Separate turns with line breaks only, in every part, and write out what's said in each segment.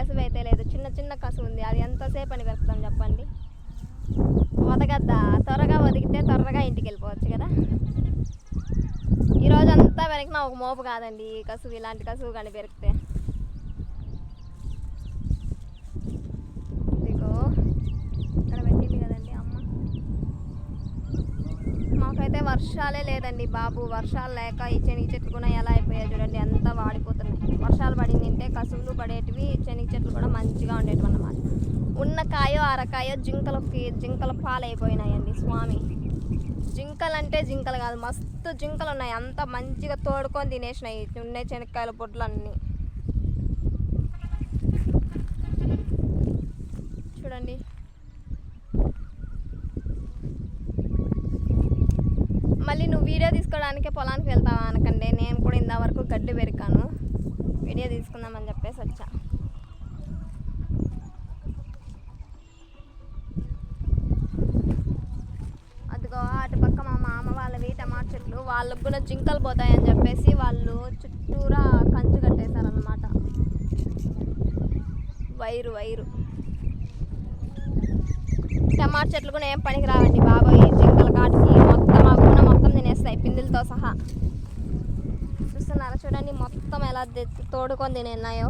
కసువు అయితే లేదు. చిన్న చిన్న కసువు ఉంది అది ఎంతసేపు అని పెరుగుతాం చెప్పండి? వదగద్దా? త్వరగా వదిగితే త్వరగా ఇంటికి వెళ్ళిపోవచ్చు కదా? ఈరోజు అంతా వెనక ఒక మోపు కాదండి ఈ కసువు ఇలాంటి కసువు కానీ పెరిగితే. ఇక్కడ పెట్టింది కదండి అమ్మ. మాకైతే వర్షాలే లేదండి బాబు. వర్షాలు లేక ఈ చెనిగి చెట్టుకున్నా కూడా ఎలా అయిపోయాయి చూడండి. కసువులు పడేటివి శనగ చెట్లు కూడా మంచిగా ఉండేటివి అన్నమాట. ఉన్న కాయో అరకాయో జింకలకి జింకల పాలైపోయినాయండి స్వామి. జింకలు అంటే జింకలు కాదు మస్తు జింకలు ఉన్నాయి అంత మంచిగా తోడుకొని తినేసినాయి ఉన్నాయి శనక్కాయల పొట్లు అన్నీ చూడండి. మళ్ళీ నువ్వు వీడియో తీసుకోవడానికి పొలానికి వెళ్తావా అనకండి. నేను కూడా ఇంతవరకు గడ్డి పెరికాను వీడియో తీసుకుందామని చెప్పేసి వచ్చా. అదిగో అటు పక్క మా మామ వాళ్ళవి టమాటా చెట్లు వాళ్ళకు కూడా జింకలు పోతాయని చెప్పేసి వాళ్ళు చుట్టూరా కంచు కట్టేశారనమాట వైరు వైరు. టమాటా చెట్లు కూడా ఏం పనికి రావండి బాబాయ్ జింకల కాటికి మొత్తం అవి కూడా మొత్తం తినేస్తాయి పిందులతో సహా చూస్తున్నారా చూడండి మొత్తం ఎలా తోడుకొని తినేన్నాయో.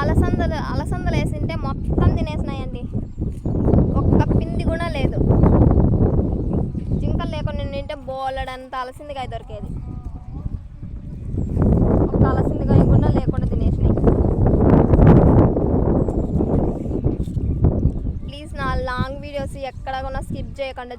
అలసందలు అలసందలు వేసింటే మొత్తం తినేసినాయండి. ఒక్క పిండి కూడా లేదు. జింకలు లేకుండా నింటే బోలెడంత అలసిందిగా దొరికేది. ఒక్క అలసిందికాయ కూడా లేకుండా తినేసినాయి. ప్లీజ్ నా లాంగ్ వీడియోస్ ఎక్కడ కూడా స్కిప్ చేయకుండా